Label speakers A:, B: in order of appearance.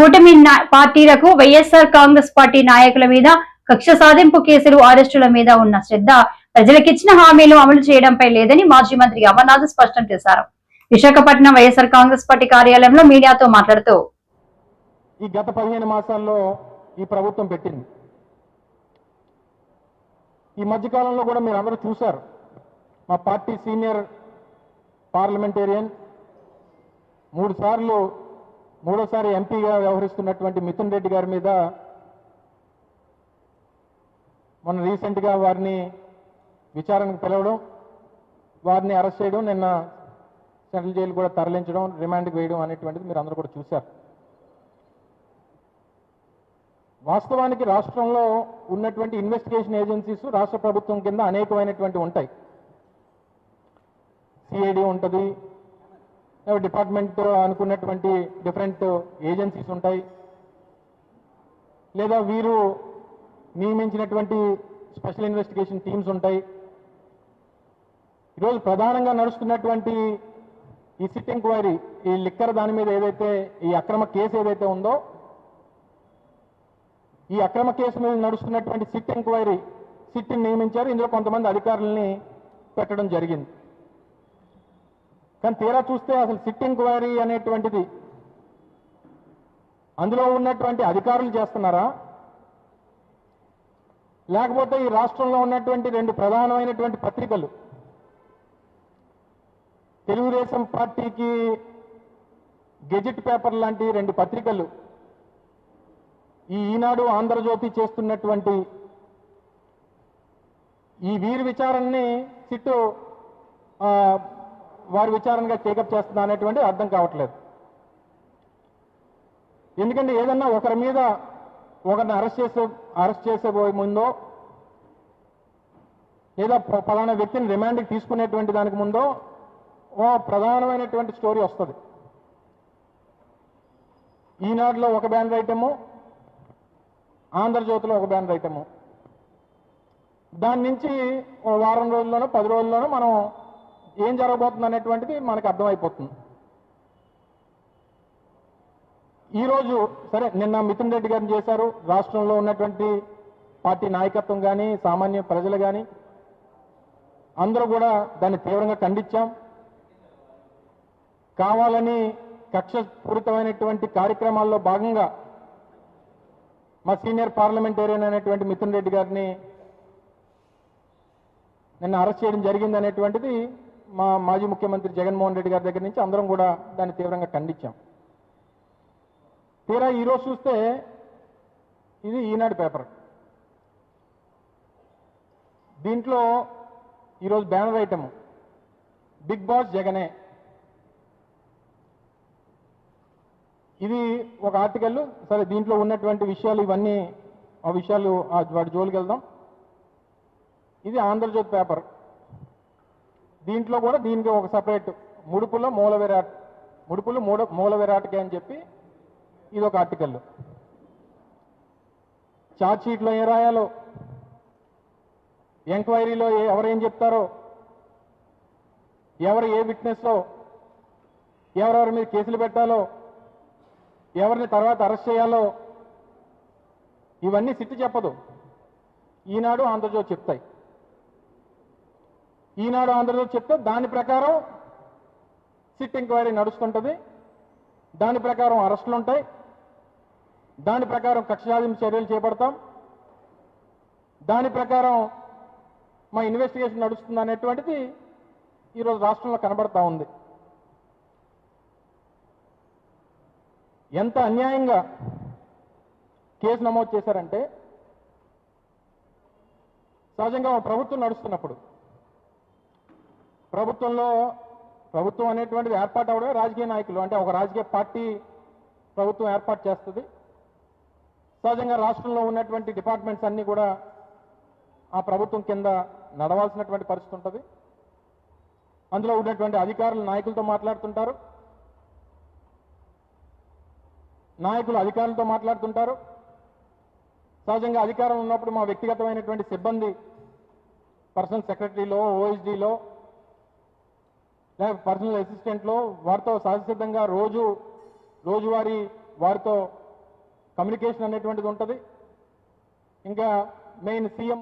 A: కూటమి పార్టీలకు వైఎస్ఆర్ కాంగ్రెస్ పార్టీ నాయకుల మీద కక్ష సాధింపు కేసులు అరెస్టుల మీద ఉన్న శ్రద్ధ ప్రజలకిచ్చిన హామీలు అమలు చేయడంపై లేదని మాజీ మంత్రి అమర్నాథ్ స్పష్టం చేశారు. విశాఖపట్నం వైఎస్ఆర్ కాంగ్రెస్ పార్టీ కార్యాలయంలో మీడియాతో మాట్లాడుతూ
B: ఈ గత పదిహేను మాసాల్లో ఈ ప్రభుత్వం పెట్టింది. ఈ మధ్యకాలంలో కూడా మీరు అందరూ చూశారు. మా పార్టీ సీనియర్ పార్లమెంటేరియన్ మూడు సార్లు మూడోసారి ఎంపీగా వ్యవహరిస్తున్నటువంటి మిథున్ రెడ్డి గారి మీద మొన్న రీసెంట్గా వారిని విచారణకు పిలవడం వారిని అరెస్ట్ చేయడం నిన్న సెంట్రల్ జైలు కూడా తరలించడం రిమాండ్కి వేయడం అనేటువంటిది మీరు అందరూ కూడా చూశారు. వాస్తవానికి రాష్ట్రంలో ఉన్నటువంటి ఇన్వెస్టిగేషన్ ఏజెన్సీస్ రాష్ట్ర ప్రభుత్వం కింద అనేకమైనటువంటి ఉంటాయి. సిఐడి ఉంటుంది డిపార్ట్మెంట్ అనుకున్నటువంటి డిఫరెంట్ ఏజెన్సీస్ ఉంటాయి. లేదా వీరు నియమించినటువంటి స్పెషల్ ఇన్వెస్టిగేషన్ టీమ్స్ ఉంటాయి. ఈరోజు ప్రధానంగా నడుస్తున్నటువంటి ఈ సిట్ ఎంక్వైరీ ఈ లిక్కర్ దాని మీద ఏదైతే ఈ అక్రమ కేసు ఏదైతే ఉందో ఈ అక్రమ కేసు మీద నడుస్తున్నటువంటి సిట్ ఎంక్వైరీ సిట్ని నియమించారు. ఇందులో కొంతమంది అధికారుల్ని పెట్టడం జరిగింది. కానీ తీరా చూస్తే అసలు సిట్ ఎంక్వైరీ అనేటువంటిది. అందులో ఉన్నటువంటి అధికారులు చేస్తున్నారా? లేకపోతే ఈ రాష్ట్రంలో ఉన్నటువంటి రెండు ప్రధానమైనటువంటి పత్రికలు. తెలుగుదేశం పార్టీకి గెజిట్ పేపర్ లాంటి రెండు పత్రికలు. ఈ ఈనాడు ఆంధ్రజ్యోతి చేస్తున్నటువంటి ఈ వీరి విచారణని సిట్టు వారి విచారణగా టేకప్ చేస్తుందా అనేటువంటి అర్థం కావట్లేదు. ఎందుకంటే ఏదన్నా ఒకరి మీద ఒకరిని అరెస్ట్ చేసే అరెస్ట్ చేసే ముందో లేదా పలానా వ్యక్తిని రిమాండ్కి తీసుకునేటువంటి దానికి ముందో ఓ ప్రధానమైనటువంటి స్టోరీ వస్తుంది. ఈనాడులో ఒక బ్యానర్ ఐటము ఆంధ్రజ్యోతిలో ఒక బ్యానర్ ఐటము దాని నుంచి వారం రోజుల్లోనో పది రోజుల్లోనో మనం ఏం జరగబోతుంది అనేటువంటిది మనకు అర్థమైపోతుంది. ఈరోజు సరే నిన్న మిథున్ రెడ్డి గారిని చేశారు. రాష్ట్రంలో ఉన్నటువంటి పార్టీ నాయకత్వం కానీ సామాన్య ప్రజలు కానీ అందరూ కూడా దాన్ని తీవ్రంగా ఖండించాం. కావాలని కక్షపూరితమైనటువంటి కార్యక్రమాల్లో భాగంగా మా సీనియర్ పార్లమెంటేరియన్ అనేటువంటి మిథున్ రెడ్డి గారిని నిన్న అరెస్ట్ చేయడం జరిగింది అనేటువంటిది మా మాజీ ముఖ్యమంత్రి జగన్మోహన్ రెడ్డి గారి దగ్గర నుంచి అందరం కూడా దాన్ని తీవ్రంగా ఖండించాం. తీరా ఈరోజు చూస్తే ఇది ఈనాడు పేపర్. దీంట్లో ఈరోజు బ్యానర్ ఐటమ్ బిగ్ బాస్ జగనే. ఇది ఒక ఆర్టికల్ సరే దీంట్లో ఉన్నటువంటి విషయాలు ఇవన్నీ ఆ విషయాలు వాటి జోలికి వెళ్దాం. ఇది ఆంధ్రజ్యోతి పేపర్. దీంట్లో కూడా దీనికి ఒక సపరేట్ ముడుపులో మూల విరాట్ ముడుపులు మూడ మూల విరాటకే అని చెప్పి ఇది ఒక ఆర్టికల్ ఛార్జ్ షీట్లో ఏం రాయాలో? ఎంక్వైరీలో ఎవరేం చెప్తారో? ఎవరు ఏ విట్నెస్లో ఎవరెవరి మీద కేసులు పెట్టాలో? ఎవరిని తర్వాత అరెస్ట్ చేయాలో? ఇవన్నీ సిట్టి చెప్పదు. ఈనాడు ఆంధ్రజ్యోతి చెప్తాయి. ఈనాడు ఆంధ్రజ్యోతి చెప్తే దాని ప్రకారం సిట్ ఎంక్వైరీ నడుస్తుంటుంది. దాని ప్రకారం అరెస్టులు ఉంటాయి. దాని ప్రకారం కక్ష చర్యలు చేపడతాం. దాని ప్రకారం మా ఇన్వెస్టిగేషన్ నడుస్తుంది అనేటువంటిది ఈరోజు రాష్ట్రంలో కనబడతా ఉంది. ఎంత అన్యాయంగా కేసు నమోదు చేశారంటే సహజంగా ప్రభుత్వం నడుస్తున్నప్పుడు ప్రభుత్వంలో ప్రభుత్వం అనేటువంటిది ఏర్పాటు అవడమే రాజకీయ నాయకులు. అంటే ఒక రాజకీయ పార్టీ ప్రభుత్వం ఏర్పాటు చేస్తుంది. సహజంగా రాష్ట్రంలో ఉన్నటువంటి డిపార్ట్మెంట్స్ అన్నీ కూడా ఆ ప్రభుత్వం కింద నడవాల్సినటువంటి పరిస్థితి ఉంటుంది. అందులో ఉన్నటువంటి అధికారులు నాయకులతో మాట్లాడుతుంటారు. నాయకులు అధికారులతో మాట్లాడుతుంటారు. సహజంగా అధికారం ఉన్నప్పుడు మా వ్యక్తిగతమైనటువంటి సిబ్బంది పర్సనల్ సెక్రటరీలో ఓఎస్డీలో లేక పర్సనల్ అసిస్టెంట్లో వారితో సహజసిద్ధంగా రోజు రోజువారీ వారితో కమ్యూనికేషన్ అనేటువంటిది ఉంటుంది. ఇంకా మెయిన్ సీఎం